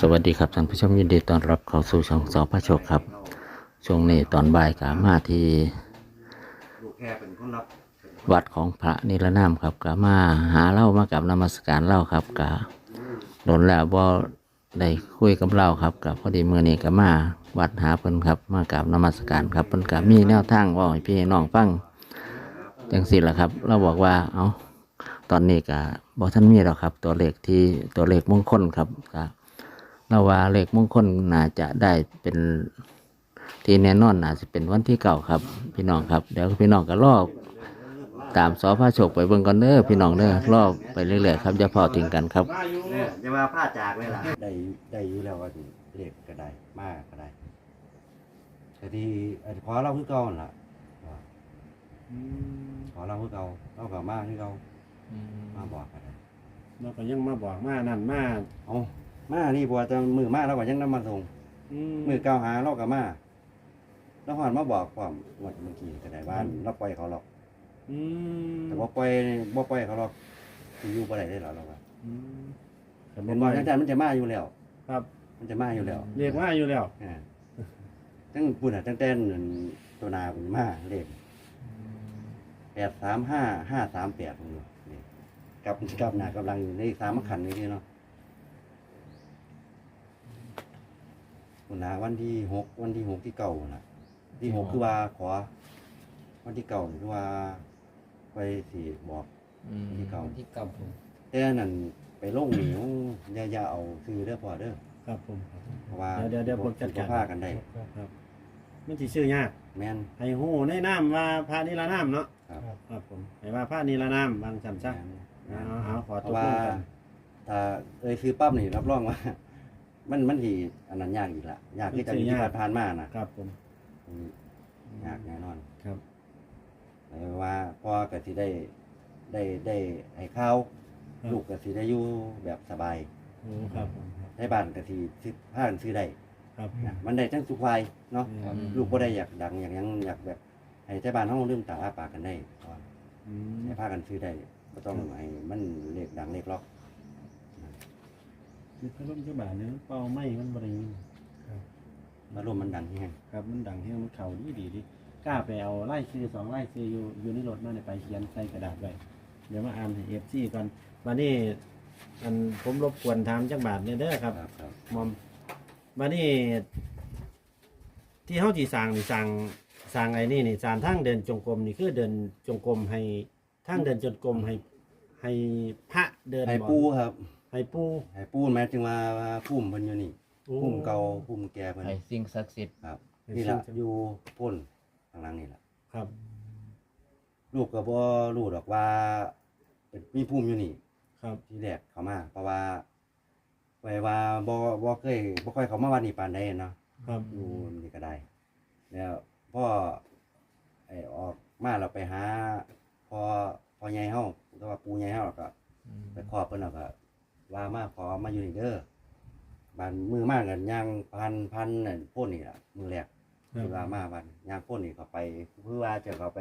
สวัสดีครับท่านผู้ชมยินดีต้อนรับเข้าสู่ช่องสอพระโชคครับ ช่วงนี้ตอนบ่ายกามาที่วัดของพระนิรนามครับกามาหาเล่ามากับนมัสการเล่าครับกาโดนแล้วบ่ได้คุยกับเราครับกับพอดีเมื่อนี้ก็มาวัดหาเพิ่นครับ มากับนมัสการครับเพิ่นก็มีแนวทางว่าให้พี่น้องฟังจังสิล่ะครับ เราบอกว่าเอาตอนนี้ก็บ่ท่านมีหรอกครับ ตัวเลขที่ตัวเลขมงคลครับก็เราว่าเลขมงคลน่าจะได้เป็นที่แน่นอนน่าจะเป็นวันที่เก่าครับ พี่น้องครับ เดี๋ยวพี่น้องก็รอตามสอพระโชคไปเบิ่งก่อนเด้อพี่น้องเด้อรอบไปเรื่อยๆครับอย่าพอทิ้งกันครับเนี่ยจะมาผ้าจากเลยล่ะได้ได้อยู่แล้วว่าสิเรียกก็ได้มากก็ได้ แต่ที่เอ่อขอเราคือเก่านั่นล่ะขอเราคือเก่าเราก็มาคือเก่ามาบอกก็ได้ เราก็ยังมาบอกมานั่นมาเอา มานี่บัวจะมือมาเราก็ยังนำมาส่งอืมมือเก้าวหาเราก็มาแล้วหอนมาบอกความงวดเมื่อกี้ก็ได้ว่าเราปล่อยเขาหรอกอืมแต่ว่าปล่อยบ่ปล่อยเขาหรอกสิอยู่บ่ได้ได้หรอเราว่าอืมแต่เป็บ่นมาว่าจังซั่นมันจะมาอยู่แล้ว ครับ มันจะมาอยู่แล้วเรียกว่าอยู่แล้วอ่าตั้งปุ่นอะตั้งแต่นั่นตัวนาปุ่นมาเลขแปดสามห้าห้าสามแปดนี่นี่กับกับหนากำลังอยู่ในสามขันนี่ที่เนาะ ปุ่นนาวันที่หกวันที่หกที่เก่าน่ะ ที่หกคือว่าขอ วันที่เก่านี่คือว่าไปสี่บอกที่เก่าที่เก่าผมแต่นั่นไปลงเหนียวอย่าอย่าเอาซื้อเด้อพอเด้อครับผม เพราะว่าเดี๋ยวเดี๋ยวผมจัดการสิบ่พากันได้ครับ มันสิชื่อยากแม่นให้ฮู้ในน้ำว่าพระนิรนามเนาะครับ ครับผมให้ว่าพระนิรนามบางซั่นซะแม่น เอาเอาขอเพตกราะลว่างกัน ถ้าเอ้ยซื้อปั๊บนี่รับรองว่า มันมันที่อันนั้นยากอีกละยากที่จะมีที่ผ่านๆมานะครับผมอืมยากแน่นอนครับแต่ว่าพ่อก็สิได้ได้ได้ให้ข้าวลูกก็สิได้อยู่แบบสบายโอ้ครับผมครับให้บ้านก็สิซื้อผ้ากันซื้อได้ครับ นะมันได้ทั้งสุขวัยเนาะครับ ลูกบ่ได้อยากดังอย่างหยังอยากแบบให้แต่บ้านเฮาลืมตาอ้าปากกันได้ก่อนอืม ให้พากันซื้อได้บ่ต้องให้มันเลขดังเลขล็อก มีพัดลมเจ้าบ่าวเนี่ยเป่าไหม้มันบ่ได้ยินอารมณ์มันดังแฮงครับมันดังแห้งมันเข่าดีดีดิกล้าไปเอาไล่ชื่อสองไล่ชื่ออยู่อยู่ในรถมาเนี่ยไปเขียนใส่กระดาษไว้เดี๋ยวมาอ่านให้เอฟซีก่อนมานี่อันผมรบกวนถามจังบาทเนี่ยเด้อครับครับครับมอมมานี่ที่เฮาที่สร้างนี่สร้างสร้างไอ้นี่นี่สร้างทางเดินจงกรมนี่คือเดินจงกรมให้ทางเดินจงกรมให้ให้พระเดินให้บ่ ปูครับ ให้ปูให้ปูหมายถึงว่าว่าพุ่มเพิ่นอยู่นี่โอ้พุ่มเก่าพุ่มแก่เพิ่นให้สิ่งศักดิ์สิทธิ์ครับให้นี่ล่ะสิ่งอยู่พ่นข้างหลังนี่ล่ะครับ ลูกก็บ่รู้ดอกว่าเป็นมีพุ่มอยู่นี่ ครับที่แรกเข้ามาเพราะว่าไว้ว่าบ่บ่เคยบ่ค่อยเข้ามาวัดนี่ปานใดเนาะครับอยู่นี่ก็ได้ แล้วพ่อไอ้ออกมาเราไปหาพ่อพ่อใหญ่เฮาก็ว่าปู่ใหญ่เฮาแล้วก็ไปขอเพิ่นแล้วก็ ว่ามาขอมาอยู่นี่เด้อบ้านมือมากกันย่างพันพันนั่นพ่นนี่ล่ะมือแรกครับคือว่ามาบ้านย่างพ่นนี่ก็ไปเพื่อว่าจะเขาไป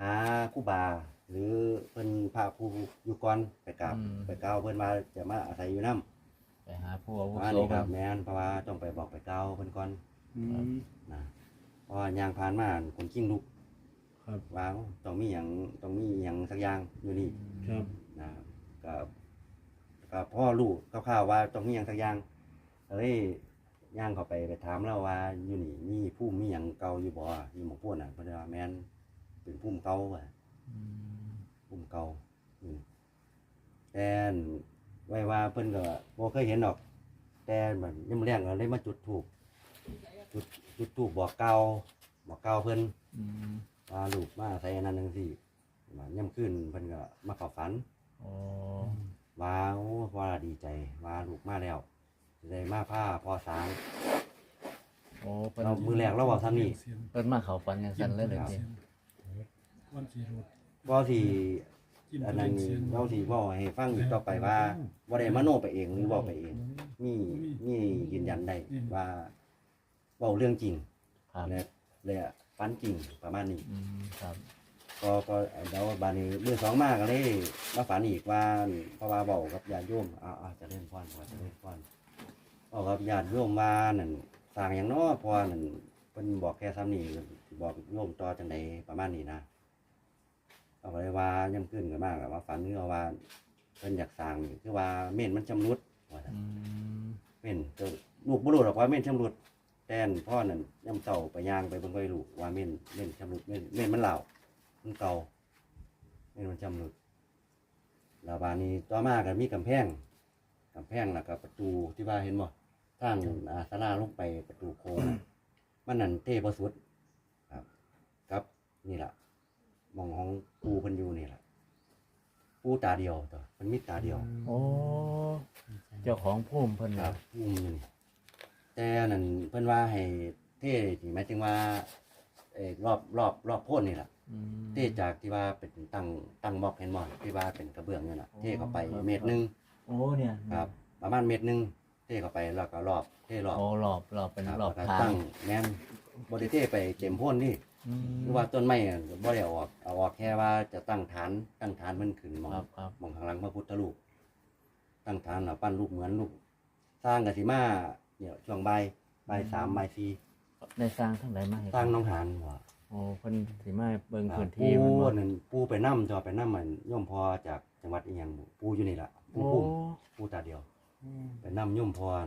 หาครูบา หรือเพิ่นพาครูอยู่ก่อนไปกราบไปกล่าวเพิ่นมาจะมาอาศัยอยู่นำไปหาผู้อาวุว่าโสนี่ครับแม่นเพราะว่าต้องไปบอกไปกล่าวเพิ่นก่อน อืม นะเพราะว่าย่างผ่านมาคนกิ้งลุกครับว่าต้องมีหยังต้องมีหยังสักอย่างอยู่นี่ครับ นะก็ ก็พ่อลูกคร่าวๆว่าต้องมีอย่างสักอย่างเอ้ยย่างเข้าไปไปถามเราว่าอยู่นี่มีผู้มีอย่างเก่าอยู่บ่อยู่หมู่พวกน่ะเพิ่นว่าแม่นเป็นผู้เก่าว่ะผู้เก่าอืมแต่นไว้ว่าเพิ่นก็บ่เคยเห็นดอก แต่มันยังแรงก็เลยมาจุดถูกจุดจุดถูกบอกเก่าบอกเก่าเพิ่นอืมว่าลูกมาใส่อันนั้นจังซี่ว่าย่ำขึ้นเพิ่นก็มาเข้าฝันโอ้ ว่าโอ้ว่าดีใจว่าลูกมาแล้วสิได้มาผ้าพอสางโอ้เพิ่นเรามือแรกเราบอกซ้ำนี่เพิ่นมาเขาฝันอย่างซั่นเลยเลยพี่วันสีรถว่าสิกินอันนั้นเสียงเราสิเว่าให้ฟังอีกต่อไปว่าบ่ได้มโนไปเองหรือเว้าไปเองนี่นี่ยืนยันได้ว่าเว้าเรื่องจริงครับและและฝันจริงประมาณนี้ อืมครับ ก็ก็เดาบานนี้มือสองมากก็เลยมาฝันอีกว่าเพราะว่าเบากับญาติโยมอ่าอ่าจะเล่นพรพอจะเล่นพรบอกกับญาติโยมว่านั่นสร้างอย่างน้อพอนั่นเพิ่นบอกแค่ซ้ำนี่บอกโยมต่อจังไดประมาณนี้นะเอาไปว่าย่ำขึ้นกันมากว่าฝันก็ว่าเพิ่นอยากสร้างนี่คือว่าเม่นมันชำรุดว่าซั่นอืมเม่นก็ลูกบ่รู้หรอกว่าเม่นชำรุดแต่นพ่อนั่นย่ำเต่าไปย่างไปเบิ่งไปลูกว่าเม่นเม่นชำรุดเม่นเม่นมันเหล่า มันเก่าเม่นมันชำรุดแล้วบานนี้ต่อมาก็มีกำแพงกำแพงแล้วก็ประตูที่ว่าเห็นบ่ทางอาศาลาลงไปประตูโค้งน่ะมันนั่นเทบ่สุดครับ ครับนี่ล่ะหมองของปูเพิ่นอยู่นี่ล่ะปูตาเดียวตัวมันมีตาเดียวโอ้เจ้าของภูมิเพิ่นคน่ะรับอืมแต่นั่นเพิ่นว่าให้เท่ที่หมายถึงว่า เอ่อรอบรอบรอบโพ้นนี่แหละอืม เท่จากที่ว่าเป็นตั้งตั้งบล็อกเห็นบ่ที่ว่าเป็นกระเบื้องนี่แหละเท่เข้าไปเมตรหนึงโอ้เนี่ยครับ ประมาณเมตรหนึงเท่เข้าไปแล้วก็รอบเท่รอบโอ้รอบรอบเป็นครับรอบแล้วก็ทาตั้งงแม่นบ่ได้เท่ไปเต็มโพ้นนี่ อืมหรือว่าต้นไม้อะบ่ได้เอาออกเอาออกแค่ว่าจะตั้งฐานตั้งฐานมันขึ้นหมองครับครับหมองข้างหลังพระพุทธรูปตั้งฐานแล้วปั้นรูปเหมือนรูปสร้างกสิมาเนี่ยช่วงบ่ายบ่ายสามบ่ายสี่ ได้สร้างทั้งใดมาให้สร้างน้องหานว่ะโอ้เพิ่นสิมาเบิ่งอ่าพื้นปูที่มันบ่นั่นปูไปนํจอไปนํมันโย่อมพอจากจังหวัดอีหยังบุปูอยู่นี่ล่ะปูโอ้ปุ้มปูตาเดียวไปนํโย่อมพร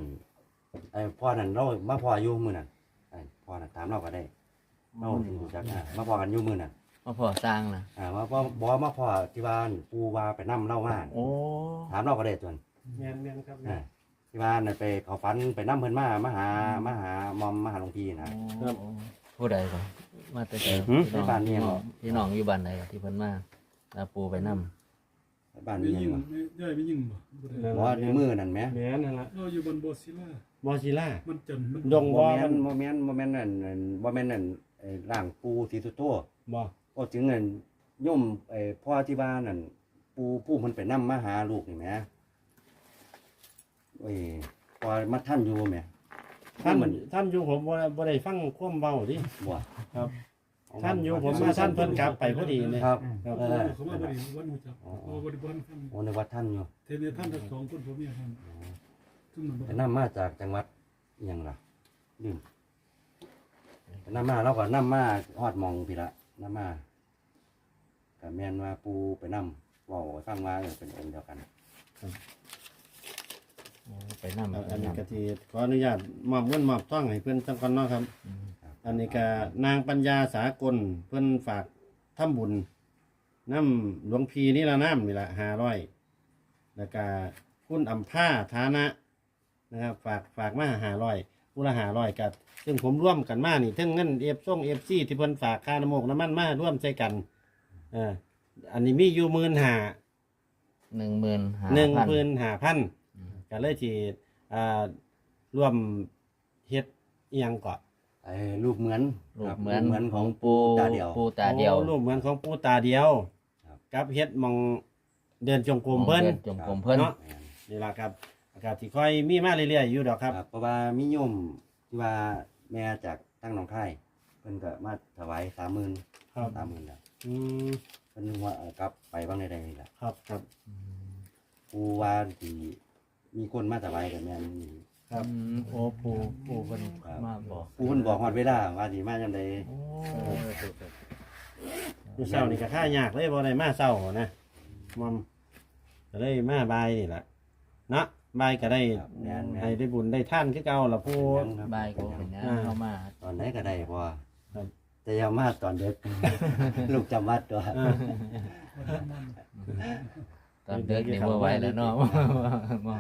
ไอ้พ่อนั่นเรามาพออยู่มื้อนั้นไอ้พ่อน่ะถามเราก็ได้เราถึงรู้จักอะมาพอกันอยู่มื้อนั้นมาพอสร้างนะอ่ามาพอบ่มาพอที่บ้านปูว่าไปนํเล่ามาโอ้ถามเราก็ได้ตัวนั้นแม่นแม่นครับอ่า ที่บ้านน่ะไปเขาฝันไปนํเพิ่นมามาหามาหามอมมาหาหลวงพี่นะโอ้ผู้ใดก่อนมาแต่ไสหืมพี่องในบ้านเนี่ยเหรอ พี่น้องอยู่บ้านใดที่เพิ่นมาแล้วปูไปนํบ้านไม่นี้ยิ่งบ่ไม่ได้ไม่ยิ่งบ่บ่ได้บ่ในมือนั่นแหมแม่นนั่นละเราอยู่บนโบซิล่าบอซิล่า มันจันทร์มันดง บ่แม่นบ่แม่นบ่แม่นนั่นนั่นบ่แม่นนั่นไอ้ร่างปูสีสุโตบอก็ถึงนั่นโยมไอ้พ่อที่บ้านนั่นปูผู้มันไปนํมาหาลูกนี่แหม โอ้ยพอมาท่านอยู่แหมท่านเหมือนท่านอยู่ผมบ่บ่ได้ฟังความเบาดิบ่ครับ ท่านอยู่ผมมาท่านเพิ่นกลับไปพอดีเลยครับครับเออเขาว่าบริวันหูจักโอ้บริวันท่านโอ้ในวัดท่านอยู่เทเนท่านทั้งสองคนผมเนี่ยท่านซึ่งมันบ่ไปนํมาจากจังหวัดอิหยังล่ะลืมไปนํมาเราก็นํมาฮอดหมองพี่ละนํมาก็แม่นว่าปูไปนํเว้าให้ฟังว่าเออเป็นองค์เดียวกันโอ้ ไปนํครับไปอันนี้นํก็ที่ขออนุญาตมอบเงินมอบต้องให้เพิ่นจังก่อนเนาะครับอืมอันนี้ก็นางปัญญาสากลเพิ่นฝากทำบุญน้ำหลวงพีนี่ละน้ำนี่ละห้าร้อยแล้วก็คุณอัมพาฐานะนะครับฝากฝากมาห้าร้อยผู้ละห้าร้อยกับซึ่งผมร่วมกันมานี่ทั้งเงินเอฟส่งเอฟซีที่เพิ่นฝากค่าน้ำมกน้ำมันมาร่วมใจกันเอ่าอันนี้มีอยู่หมื่นห้าหนึ่งหมื่นห้าหนึ่งพันหมื่นห้าพัน ก็เลยที่อ่าร่วมเฮ็ดอิหยังเกาะไอ้รูปเหมือนรูคปบเหมือนเหมือนของปูตาเดียว ปูตาเดียวโอ้รูปเหมือนของปูตาเดียวครับ กับเฮ็ดหมองเดินจงกรมเพิ่นจมกลมเพิ่น เนาะนี่ล่ะครับอากาศที่ค่อยมีมาเรื่อยๆอยู่ดอกครับ ครับเพราะว่ามิโยมที่ว่าแม่จากตั้งหนองคายเพิ่นก็มาถวายสามหมื่นครับสามหมื่นแล้วอืมเพิ่นนึกว่าเอากลับไปบ้างใดๆนี่ล่ะครับครับปูว่าที่ มีคนมาถวายกับแม่นนี่ครับอืมโอ้ปูปูเพิ่นครับมาบอกปูเพิ่นบอกฮอดเวลาว่าสิมาจังไดโอ้อยู่เช้านี่ก็ค่ายากเลยบ่ได้มาเช้านะมอมก็เลยมาบ่ายนี่ล่ะเนาะบ่ายก็ได้ครับแม่นแม่ให้นได้บุญได้ท่านคือเก่าล่ะผู้ครับบายก็เป็นนะอ่าเข้ามาตอนไหนก็ได้พอครับ แต่อย่ามาตอนเด็ก ลูกจำวัดตัว อ่า ตอนเด็กนี่บ่ไหวแล้วเนาะบ่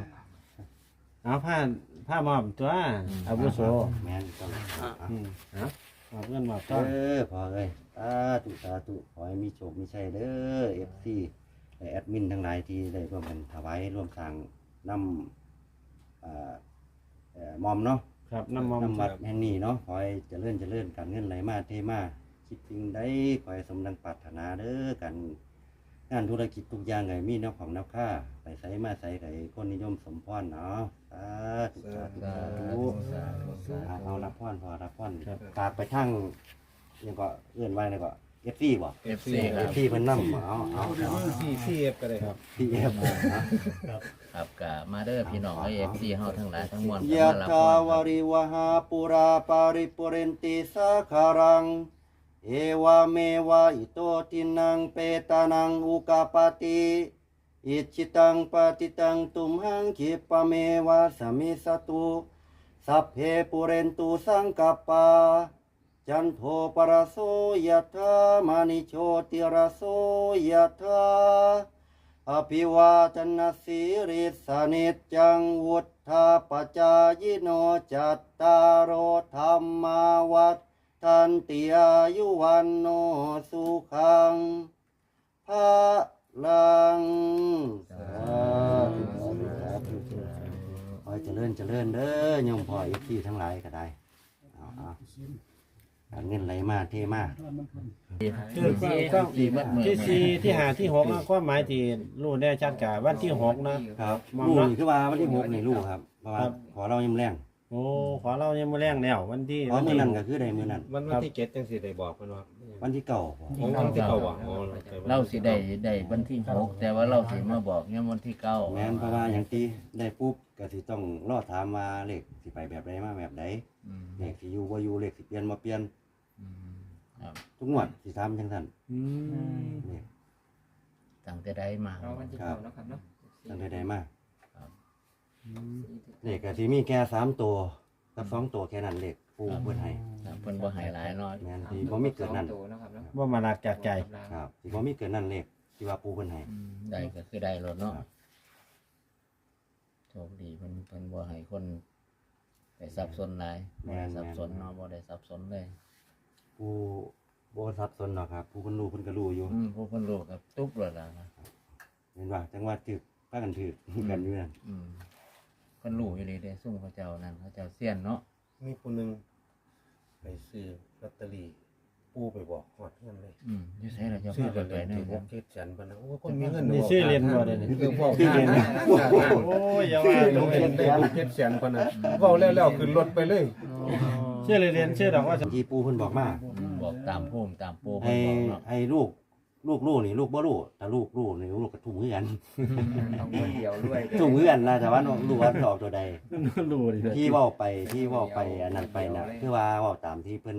เอาผ้าผ้ามอบตัวอาวุโสแม่นต้องเอาอืมเอามอบเงินมอบเอต้อนอพอเลยสาธุสาธุขอให้มีโชคมีชัยเด้อเอฟซีและแอดมินทั้งหลายที่ได้ร่วมกันถวายร่วมสร้างนำอ่าเอ่อมอมเนาะ ครับน้ำมอม นำวัดแห่งนี้เนาะขอให้เจริญเจริญการเงินไหลมาเทมาคิดสิ่งใดขอให้สมดังปรารถนาเด้อกัน งานธุรกิจทุกอย่างไงมีแนวของแนวค่าไปใส่มาใส่ไก่คนนิยมสมพรเนาะสาธุสาธุสาธุสาธุสาธุเอารับพรพอรับพรฝากไปทั้งยังก็เอื้อนไว้เลยก็เอฟซีบ่ FC คเอรับฟซีเพิ่นนำเอาเอาที่ที่เอฟก็ได้ครับ พีเอฟครับกะมาเด้อพี่น้องไอเอฟซีเฮาทั้งหลายทั้งมวลก็ยะมารับทาวาริวหาปุราปาริปุเรนติสาคารัง เอวาเมวะอิโตทินังเปตานังอุกาปาติอิจิตังปฏิตังตุมหังคิปะเมวะสมิสตุสัพเพปุเรนตุสังกปาจันโทปรโสยะธามณิโชติรโสยะธาอภิวาทนาสีริสนิจังวุธาปจายโนจัตตารโธรรมาวัฏ ทันติอายุวันโนสุขังภาลังสาธุสาธุขอให้เจริญเจริญเด้อโยมพ่ออีกที่ทั้งหลายก็ได้เอาเอาเอาเงินไหลมาเทมาคือที่ที่สี่ที่หาที่หกนะความหมายที่รู้แน่ชัดกะวันที่หกนะครับ ลูกนี่คือว่าวันที่หกนี่ลูกครับเพราะว่าขอเรายิ้มแรง โอ้ขอเรายังมาแรงแล้ววันที่เพราะวันมือที่นั้นก็คือใดมือนั้น วันวันที่เจ็ดจังสิได้บอกเพิ่นว่าวันที่เก่าบ่ของวันที่เก่าอะอ๋อเราสิได้ได้วันที่หกแต่ว่าเราสิมาบอกเนี่ยวันที่เก้าแม่นเพราะว่าอย่างที่ได้ปุ๊บก็สิต้องรอถามว่าเลขสิไปแบบใดมาแบบใดอืมเลขสิอยู่บ่อยู่เลขสิเปลี่ยนบ่เปลี่ยนอืมครับทุกงวดสิถามจังซั่นอืมนี่ตั้งแต่ใดมา เอาวันที่เก่าเนาะครับเนาะจังใดๆมาอืม เลขก็สิมีแค่สามตัวกับสองตัวแค่นั้นเลขปูเพิ่นให้ครับเพิ่นบ่ให้หลายน้อยแม่นสิบ่มีเกินนั้นสองตัวเนาะครับเนาะว่ามาหลักจากใจ ครับสิบ่มีเกินนั้นเลขที่ว่าปูเพิ่นให้อืมได้ก็คือได้รถเนาะครับ โชคดีเพิ่นเพิ่นบ่ให้คนไปสับสนหลายบ่ได้สับสนเนาะบ่ได้สับสนเลยปูบ่ซับซ้อนหรอกครับผู้เพิ่นรู้เพิ่นก็รู้อยู่อืมผู้เพิ่นรู้กับตุ๊บเลยล่ะนะเห็นว่าจังว่าถึกพากันถึกกันอยู่นั่นอืม เพิ่นรู้อยู่ดีเด้ซุ่มเขาเจ้านั่นเขาเจ้าเซียนเนาะมีผู้หนึงไปซื้อลอตเตอรี่ปูไปบอกฮอดเงินเลยอืมอยู่ไสล่ะเจ้าซื้อพาไปไปเลยไปถึนี่งหนะกเจ็ดแสนปานนะโอ้คนมีเงินนี่ชื่อเรียนบ่เด้นี่ คือพ่อชื่อเรียนค้าโอ้ยอย่าว่าซื้อเลลงยเงินได้หกเจ็ดแสนปานนะเว้าแล้วๆขึ้นรถไปเลย ชื่อเรียนชื่อดอกว่า ที่ปูเพิ่นบอกมาอืมบอกตามภูมิตามปูให้เพิ่นบอกเนาะให้ลูก ลูกลูกนี่ลูกบ่รู้แต่ลูกลูกนี่ลูกก็ทุ่มเฮือนต้องคนเดียวด้วยทุ่มเฮือนนะแต่ว่าน้องรู้ว่าดอกตัวใดรู้ดิที่เว้าไปที่เว้าไปอันนั้นไปน่ะคือว่าเว้าตามที่เพิ่น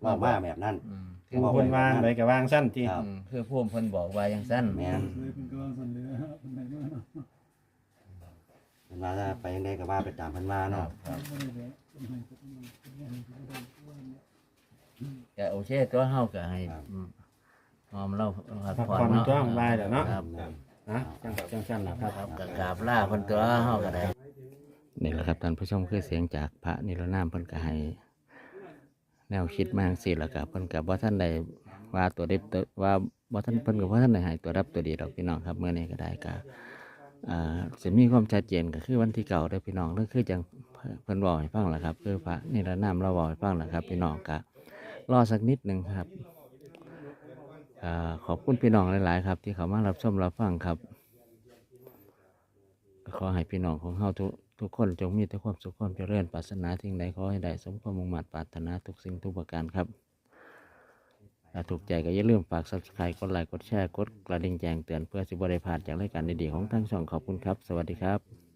เว้ามาแบบนั้น อืมคืผู้คนวางไปกับวางสั้นทีครับ อืมคือภูมิเพิ่นบอกว่าจังซั่นแม่นเลยเป็นกำลังสั่นเลยฮะเป็นไหนมาเนาะเพิ่นว่าถ้าไปจังไดก็ว่าไปตามเพิ่นว่าครัเนาะบครับไม่ได้แบบเป็นให้เป็นให้เป็นให้เป็นให้ก็โอเคตัวเฮาก็ให้อืม หอมเราพักพักผ่อนผ่อนเนาะตัวบายแล้วเนาะครับนะจังสั้นนะครับครับก็กราบลาเพิ่นตัวเฮาก็ได้นี่แหละครับท่านผู้ชมคือเสียงจากพระนิรนามเพิ่นก็ให้แนวคิดมาจังซี่แล้วก็เพิ่นก็บ่ทันได้ว่าตัวเด็บตัวว่าบ่ทันเพิ่นก็บ่ทันได้ให้ตัวรับตัวดีดอกพี่น้องครับมื้อนี้ก็ได้ก็อ่าสิมีความชัดเจนก็คือวันที่เก่าเด้อพี่น้องนั่นคือจังเพิ่นบอกให้ฟังแหละครับ คือพระนิรนามเราบอกให้ฟังแหละครับ พี่น้องก็รอสักนิดหนึงครับอ่า ขอบคุณพี่น้องหลาย ๆ ครับ ที่เข้ามารับชมรับฟังครับ ขอให้พี่น้องของเฮาทุกทุกคนจงมีแต่ความสุขความเจริญปรารถนาสิ่งใดขอให้ได้สมความมุ่งมั่นปรารถนาทุกสิ่งทุกประการครับถ้าถูกใจก็อย่าลืมฝาก subscribe กดไลค์กดแชร์กดกระดิ่งแจ้งเตือนเพื่อสิบริพลาดจากรายการดี ๆ ของทั้งช่องขอบคุณครับ สวัสดีครับ